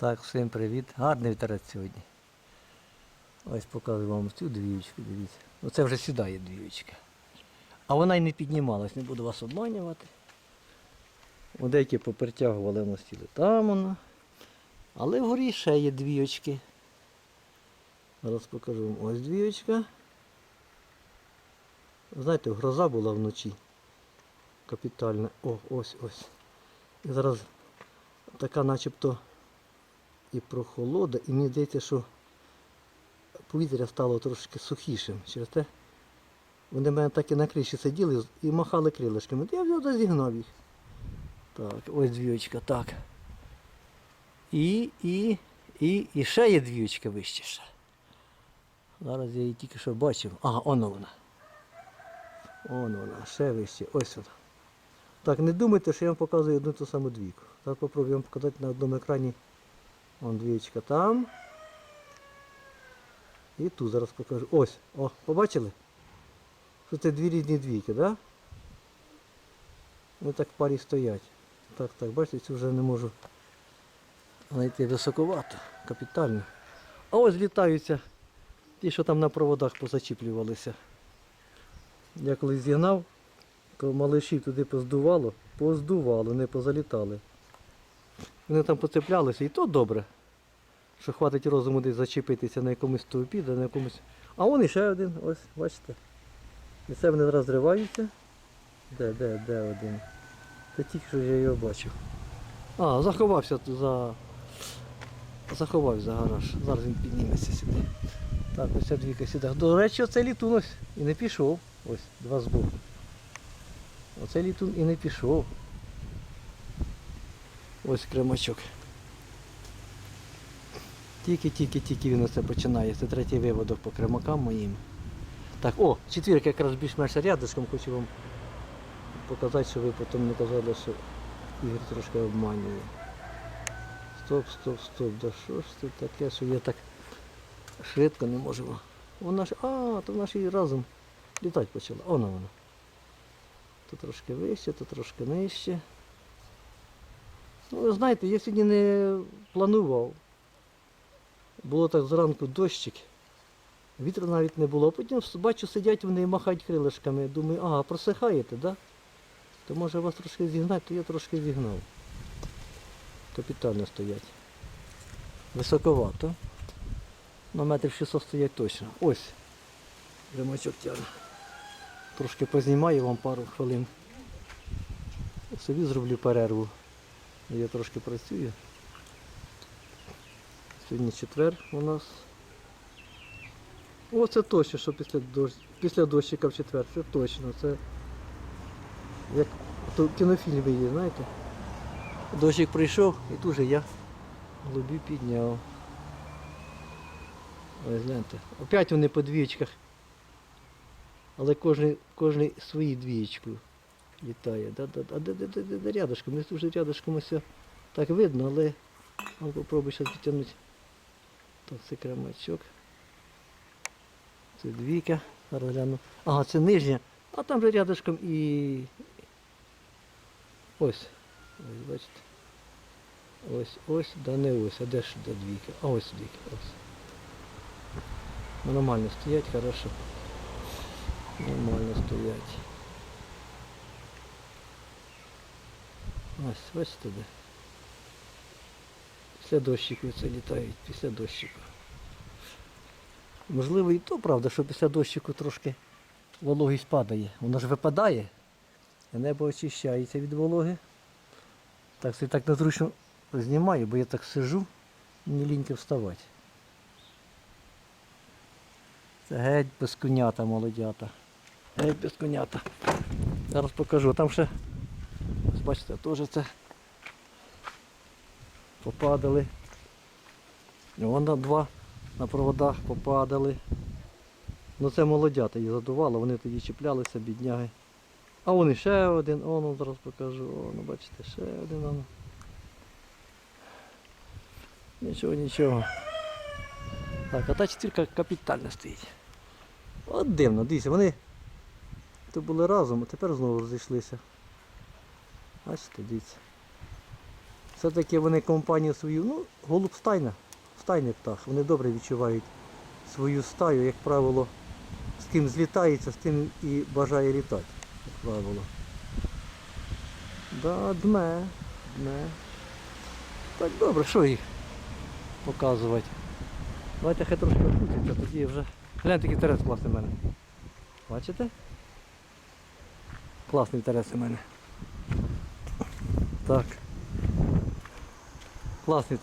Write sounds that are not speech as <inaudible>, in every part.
Так, всім привіт. Гарний вітерець сьогодні. Ось показую вам цю двіючку, дивіться. Оце вже сідає двіючка. А вона й не піднімалась, не буду вас обманювати. О, деякі попритягували на стіли. Там вона. Але вгорі ще є двіючки. Зараз покажу вам. Ось двіючка. Знаєте, гроза була вночі. Капітальна. О, ось ось. І зараз така начебто і прохолода, і мені здається, що повітря стало трошки сухішим. Через те вони в мене так і на криші сиділи і махали крилишками. Я взяв зігнав їх. Так, ось двіочка, так. І, і, і, і ще є двіочка вище ще. Зараз я її тільки що бачив. Ага, воно вона. Вон вона, ще вище, ось вона. Так, не думайте, що я вам показую одну ту саму двійку. Зараз попробую вам показати на одному екрані. Вон двічка там. І тут зараз покажу. Ось, о, побачили? Що це дві різні двійки, так? Да? Вони так в парі стоять. Так, так, бачите, цю вже не можу знайти високовато, капітально. А ось літаються ті, що там на проводах позачіплювалися. Я коли зігнав, то малиші туди поздувало, поздувало, не позалітали. Вони там поцеплялися, і то добре. Що хватить розуму десь зачепитися на якомусь стовпі, на якомусь. А вон іще один, ось, бачите. І це вони зараз зриваються. Де, де, де один? Та тільки що я його бачив. А, заховався тут за. Заховався за гараж. Зараз він підніметься сюди. Так, ось ця двійка сюди. До речі, оцей літун ось і не пішов. Ось, два збоку. Оцей літун і не пішов. Ось кремачок. Тільки-тільки-тільки він оце починає. Це третій виводок по кремакам моїм. Так, о, четвірка якраз більш-менш рядышком хочу вам показати, щоб ви потім не казали, що Ігор трошки обманює. Стоп, стоп, стоп, да що ж це таке, що я так швидко не можу. Вона ж, а, то вона ж і разом літати почала. Оно вона. То трошки вище, то трошки нижче. Ну, ви знаєте, я сьогодні не планував. Було так зранку дощик. Вітру навіть не було. Потім бачу, сидять вони і махають крилишками. Думаю, ага, просихаєте? Да? То може вас трошки зігнати, то я трошки зігнав. Капітально стоять. Високовато. На метрів 600 стоять точно. Ось. Римачок тягне. Трошки познімаю вам пару хвилин. Собі зроблю перерву. Я трошки працюю. Сьогодні четвер у нас. О, це точно, що після дощ... після дощика в четвер. Це точно. Це як то в є, знаєте. Дощик прийшов і тут же я голубі підняв. Ось гляньте. Опять вони по двічках. Але кожен, свої двічкою літає. Да, да, а де, де, де, де, де рядышком? Тут вже рядышком ось так видно, але попробуй зараз підтягнути. Так, це кремачок. Це двійка. Зараз гляну. Ага, це нижня. А там же рядышком і. Ось. Ось, бачите. Ось, ось, да не ось, а де ж де двійка? А ось двійка, ось. Нормально стоять, хорошо. Нормально стоять. Ось, бачите де. Після дощику це літають, після дощику. Можливо і то правда, що після дощику трошки вологість падає. Воно ж випадає, і небо очищається від вологи. Так це так незручно знімаю, бо я так сижу, мені ліньки вставати. Це геть без конята молодята. Геть без конята. Зараз покажу. Там ще, бачите, теж це попадали. Вон два на проводах попадали. Ну це молодята їх задувало, вони тоді чіплялися, бідняги. А вон ще один, оно зараз покажу, оно, бачите, ще один оно. Нічого, нічого. Так, а та четвірка капітально стоїть. От дивно, дивіться, вони то були разом, а тепер знову розійшлися. Бачите, дивіться. Все-таки вони компанію свою, ну, голуб стайна, стайний птах. Вони добре відчувають свою стаю, як правило, з ким злітається, з тим і бажає літати, як правило. Да, дме, дме. Так добре, що їх показувати? Давайте хай трошки відкрутиться, тоді вже. Гляньте, який терес класний в мене. Бачите? Класний терес у мене. Так. Класний.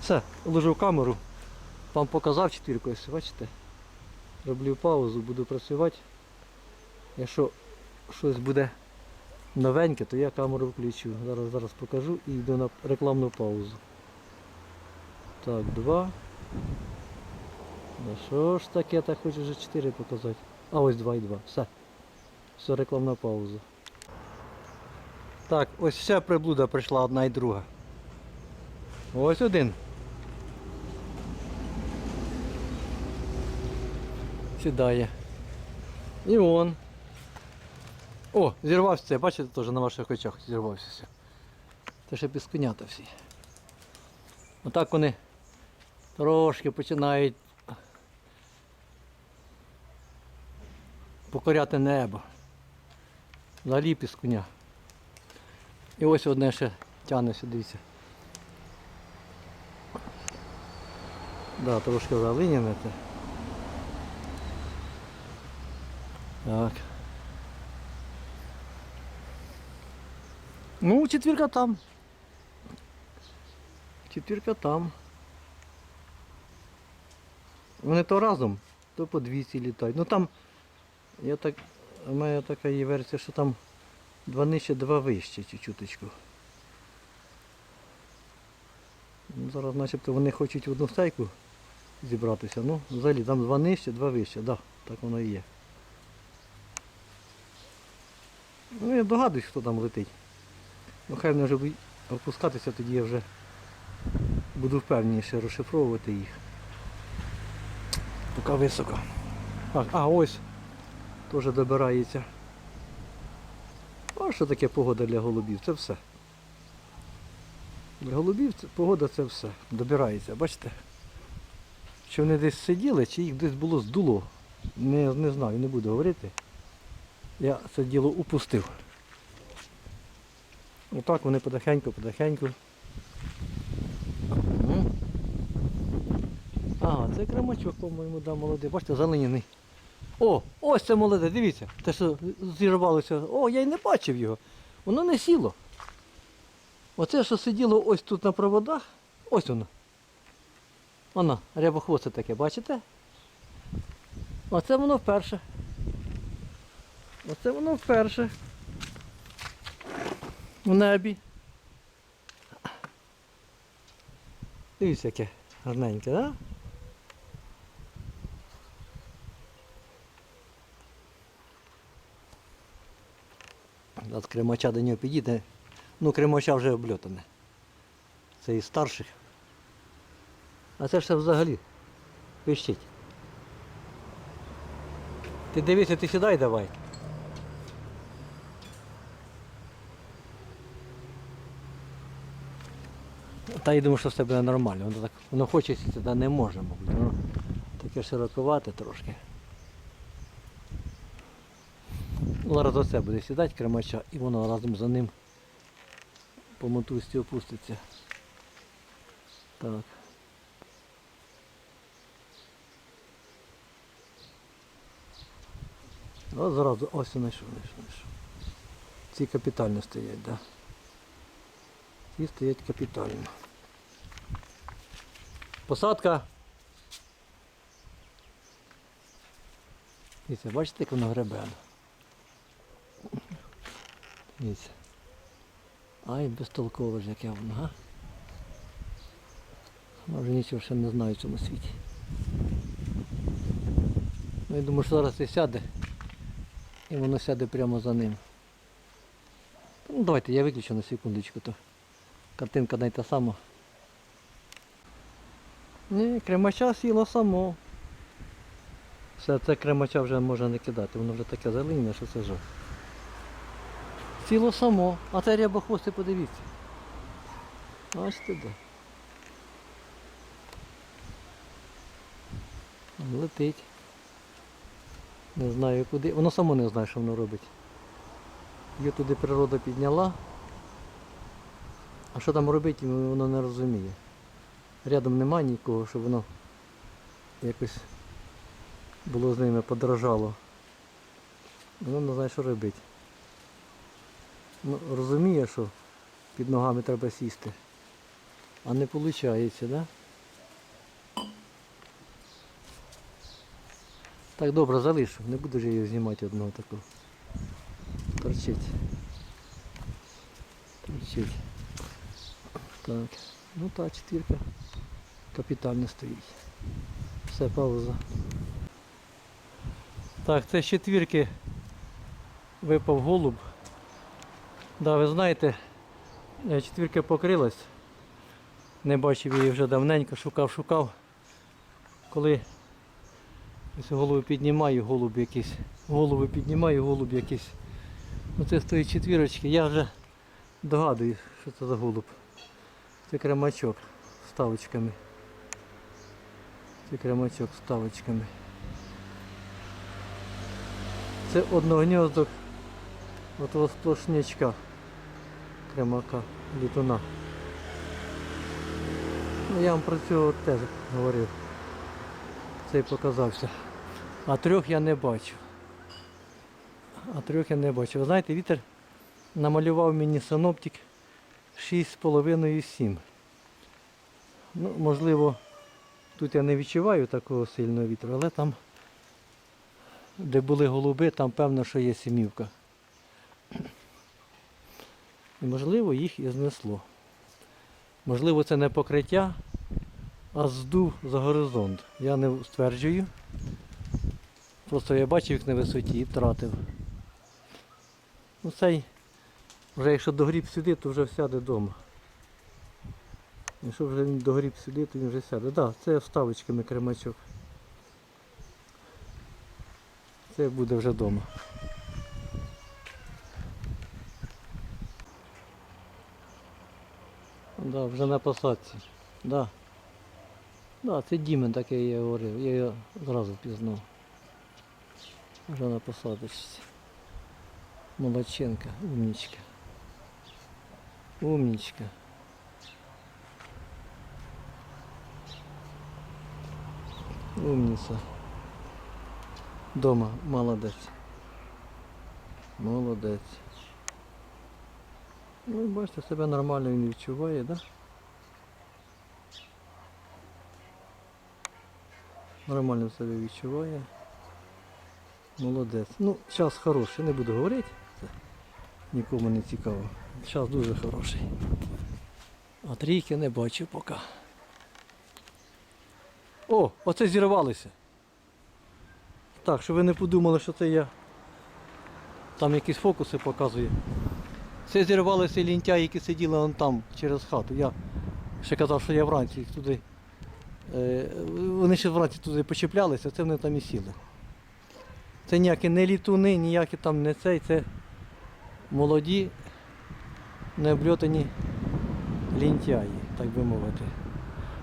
Все, ложив камеру. Вам показав четвірку, ось, бачите? Роблю паузу, буду працювати. Якщо щось буде новеньке, то я камеру включу. Зараз зараз покажу і йду на рекламну паузу. Так, два. Ну що ж таке, так хочу вже 4 показати. А ось 2 і 2. Все. Все, рекламна пауза. Так, ось вся приблуда прийшла одна і друга. Ось один. Сідає. І он. О, зірвався, бачите, теж на ваших очах зірвався. Це ще піскунята всі. Отак вони трошки починають покоряти небо. Взагалі піскуня. І ось одне ще тягне сюди. дивіться. Да, трошки залиняне. Так. Ну, четвірка там. Четвірка там. Вони то разом, то по 200 літають. Ну там, я так, у мене така є версія, що там два нижче, два вище чуть-чуточку. Ну, Зараз начебто вони хочуть в одну стайку зібратися. Ну, взагалі там два нижче, два вище, да, так воно і є. Ну я догадуюсь, хто там летить. Ну хай вони вже опускатися, тоді я вже буду впевненіше розшифровувати їх. Поки високо. А, а ось теж добирається. Що таке погода для голубів? Це все. Для голубів погода це все. Добирається, бачите? Чи вони десь сиділи, чи їх десь було здуло. Не, не знаю, не буду говорити. Я це діло упустив. Отак вони потихеньку, потихеньку. Ага, це кремачок, по-моєму, да, молодий. Бачите, залиняний. О, ось це молоде, дивіться. Те, що зірвалося. О, я й не бачив його. Воно не сіло. Оце, що сиділо ось тут на проводах, ось воно. Воно, рябохвосте таке, бачите? Оце воно вперше. Оце воно вперше. В небі. Дивіться, яке гарненьке, так? Да? От кремача до нього підійде. Ну, кремача вже обльотане. Це із старших. А це все взагалі пищить. Ти дивися, ти сідай давай. Та я думаю, що все буде нормально. Воно так воно хоче сісти, та не може, мабуть. Воно таке широковате трошки. Ну, зараз оце буде сідати кремача і воно разом за ним по мотузці опуститься. Так. О, зразу ось знайшов, знайшов, знайшов. Ці капітально стоять, так. Да. Ці стоять капітально. Посадка. Дивіться, бачите, як воно гребе? Дивіться. Ай, безтолкове ж яке воно, га? Може нічого ще не знаю в цьому світі. Ну, я думаю, що зараз і сяде. І воно сяде прямо за ним. Ну, давайте я виключу на секундочку, то картинка не та сама. Ні, кремача сіло само. Все, це кремача вже можна не кидати, воно вже таке зелене, що це жах. Сіло само, а це рябохвости, подивіться. Ось туди. Летить. Не знаю куди. Воно само не знає, що воно робить. Її туди природа підняла. А що там робити, воно не розуміє. Рядом немає нікого, щоб воно якось було з ними подорожало. Воно не знає, що робити. Ну, розуміє, що під ногами треба сісти. А не виходить? Да? Так, добре, залишу. Не буду ж її знімати одного такого. Торчить. Торчить. Так. Ну та четвірка капітально стоїть. Все, пауза. Так, це з четвірки випав голуб. Да, ви знаєте, е, четвірка покрилась. Не бачив її вже давненько, шукав, шукав. Коли голову піднімаю, голуб якийсь. Голову піднімаю, голуб якийсь. Оце стоїть четвірочки. Я вже догадуюсь, що це за голуб. Це кремачок з ставочками. Це кремачок з ставочками. Це одногньоздок отого сплошнячка кремака, літуна. Ну, я вам про цього теж говорив. Цей показався. А трьох я не бачу. А трьох я не бачу. Ви знаєте, вітер намалював мені синоптик 6,5-7. Ну, можливо, тут я не відчуваю такого сильного вітру, але там, де були голуби, там певно, що є сімівка. І можливо їх і знесло. Можливо, це не покриття, а здув за горизонт. Я не стверджую. Просто я бачив їх на висоті і втратив. Ну цей, вже якщо догріб сюди, то вже сяде вдома. Якщо вже він догріб сюди, то він вже сяде. Так, да, це вставочками кремачок. Це буде вже вдома. Вже на посадці. Да. Да, це Дімен такий я говорив, я його зразу впізнав. Вже на посадочці. Молодченка, умничка. Умничка. Умниця. Дома молодець. Молодець. Ну, бачите, себе нормально він відчуває, так? Да? Нормально себе відчуває. Молодець. Ну, час хороший, не буду говорити. Це нікому не цікаво. Час дуже хороший. А трійки не бачу поки. О, оце зірвалися. Так, щоб ви не подумали, що це я там якісь фокуси показую. Це зірвалися лінтяї, які сиділи там через хату. Я ще казав, що я вранці їх туди. Е, вони ще вранці туди почіплялися, це вони там і сіли. Це ніякі не літуни, ніякі там не цей, це молоді, необльотані лінтяї, так би мовити.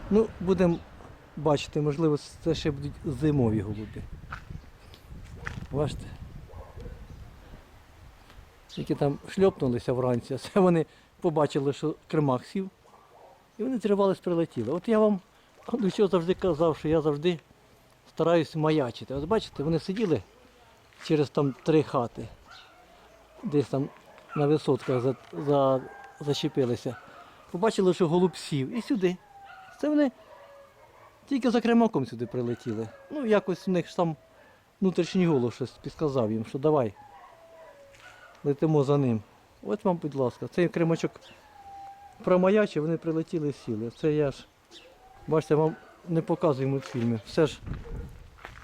Ну, будемо бачити, можливо, це ще будуть зимові голуби. Бачите? Які там шльопнулися вранці, а це вони побачили, що кремак сів. І вони зірвались, прилетіли. От я вам чого завжди казав, що я завжди стараюсь маячити. От бачите, вони сиділи через там три хати, десь там на висотках за, за, зачепилися. Побачили, що голуб сів і сюди. Це вони тільки за кремаком сюди прилетіли. Ну, якось в них ж там внутрішній голос щось підказав їм, що давай. Летимо за ним. От вам, будь ласка, цей кремачок промаячив, вони прилетіли сіли. Це я ж, бачите, вам не показую мультфільми. Все ж,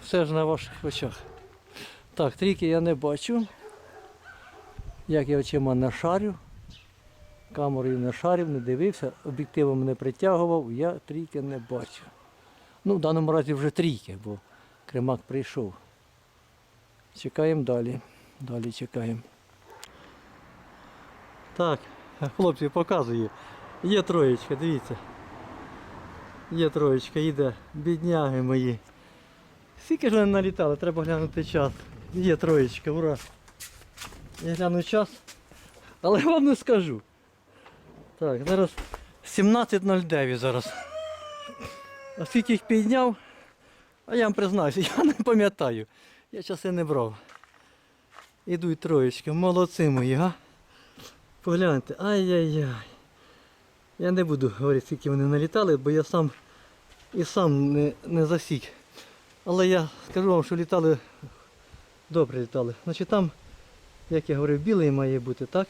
все ж на ваших очах. Так, трійки я не бачу. Як я очима не шарю. Камерою не шарив, не дивився, об'єктивом не притягував, я трійки не бачу. Ну, в даному разі вже трійки, бо кремак прийшов. Чекаємо далі. Далі чекаємо. Так, хлопці, показую. Є троєчка, дивіться. Є троєчка, йде. Бідняги мої. Скільки ж вони налітали, треба глянути час. Є троєчка, ура. Я гляну час. Але вам не скажу. Так, зараз 17.09 зараз. А скільки їх підняв, а я вам признаюся, <laughs> я не пам'ятаю. Я часи не брав. Ідуть троєчки, молодці мої, га? Погляньте, ай-яй-яй. Я не буду говорити, скільки вони налітали, бо я сам і сам не, не засік. Але я скажу вам, що літали, добре літали. Значить там, як я говорив, білий має бути, так?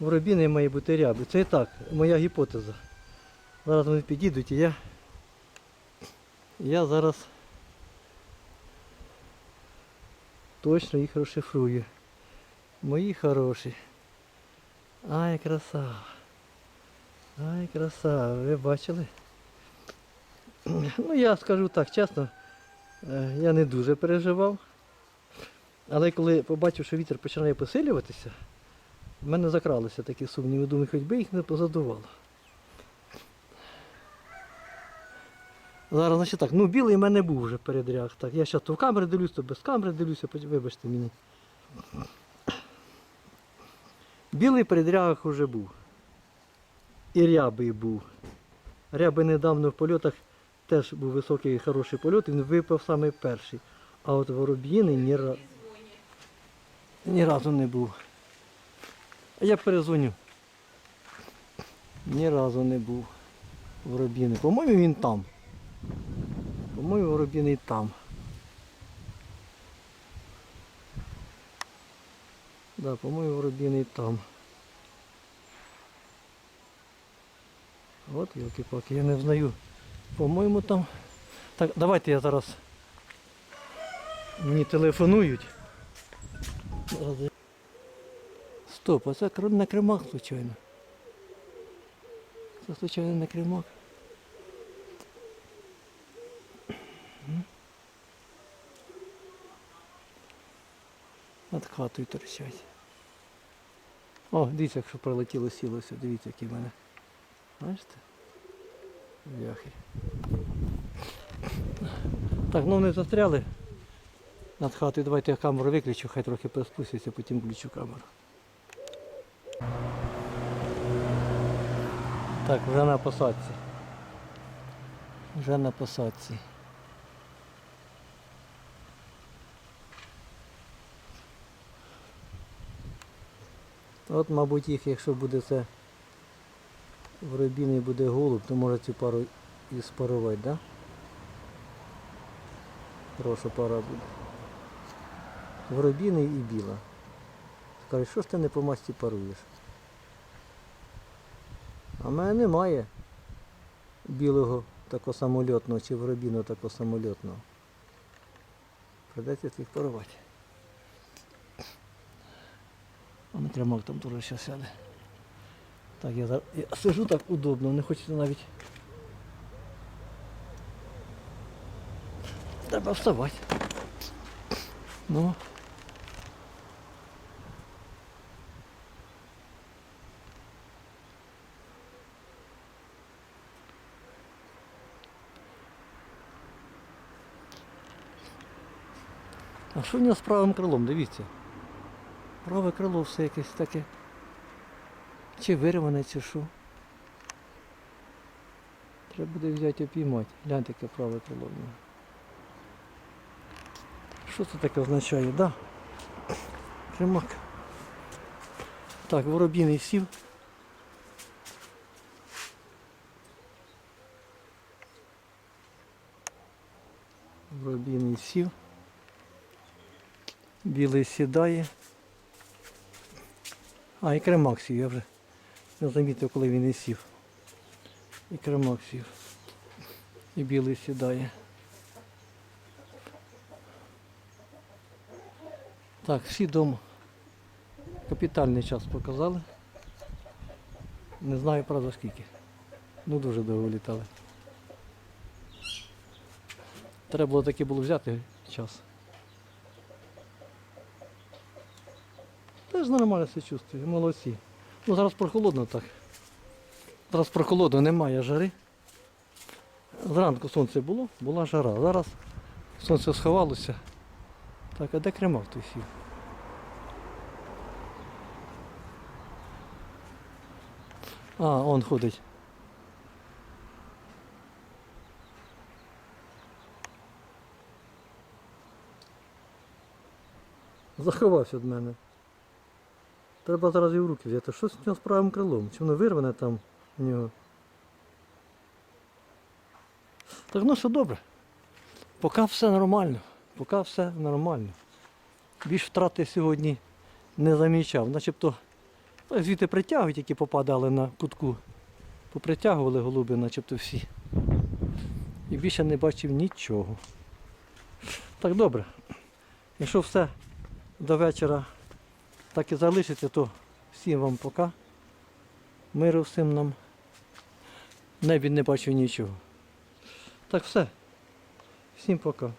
Воробіний має бути рябий. Це і так, моя гіпотеза. Зараз вони підійдуть і я. Я зараз точно їх розшифрую. Мої хороші. Ай, краса. Ай, краса, ви бачили? Ну я скажу так, чесно, е, я не дуже переживав. Але коли побачив, що вітер починає посилюватися, в мене закралися такі сумніви. Думаю, хоч би їх не позадувало. Зараз, значить так, ну білий в мене був вже передряг. Так, я зараз то в камери дивлюсь, то без камери дивлюся, вибачте мені. Білий передряг вже був. І рябий був. Рябий недавно в польотах теж був високий і хороший польот, він випав саме перший. А от вороб'їний ні, ні разу не був. А я перезвоню. Ні разу не був вороб'їний. По-моєму, він там. По-моєму, вороб'їний там. Да, по-моєму, вороб'їний там. От елки-палки, я не знаю. По-моєму там. Так, давайте я зараз. Мені телефонують. Стоп, а це на кремак, случайно. Це случайно на кремак. М? Над хатою торчать. О, дивіться, якщо прилетіло сілося, дивіться, які в мене. Бачите? Вяхи. Так, ну вони застряли над хатою. Давайте я камеру виключу, хай трохи приспуститься, потім включу камеру. Так, вже на посадці. Вже на посадці. От, мабуть, їх, якщо буде це воробіний буде голуб, то може цю пару і спарувати, да? Хороша пара буде. Воробіний і біла. Скаже, що ж ти не по масті паруєш? А в мене немає білого такого самольотного чи воробіного такого самольотного. Придеться їх парувати. А на кремак там теж ще сяде. Так, я, зараз, я сижу так удобно, не хочеться навіть. Треба вставати. Ну. А що в нього з правим крилом, дивіться. Праве крило все якесь таке. Чи вирване, чи. Треба буде взяти опіймати. Гляньте, яке праве крило. Що це таке означає, да? Кримак. Так, воробіний сів. Воробіний сів. Білий сідає. А, і кремак сів, я вже не замітив, коли він і сів. І кремак сів. І білий сідає. Так, всі дома. Капітальний час показали. Не знаю, правда, скільки. Ну дуже довго літали. Треба було таки було взяти час. Теж нормально себе чувствую, молодці. Ну зараз прохолодно так. Зараз прохолоду немає жари. Зранку сонце було, була жара. Зараз сонце сховалося. Так, а де кремав той сів? А, он ходить. Заховався від мене. Треба зараз його в руки взяти. Щось у нього з правим крилом? Чи воно вирване там у нього? Так ну все добре. Поки все нормально. Поки все нормально. Більш втрати сьогодні не замічав. Начебто ну, звідти притягують, які попадали на кутку. Попритягували голуби, начебто всі. І більше не бачив нічого. Так добре. Якщо все до вечора так і залишиться, то всім вам пока. Миру всім нам. Небі не бачу нічого. Так все. Всім пока.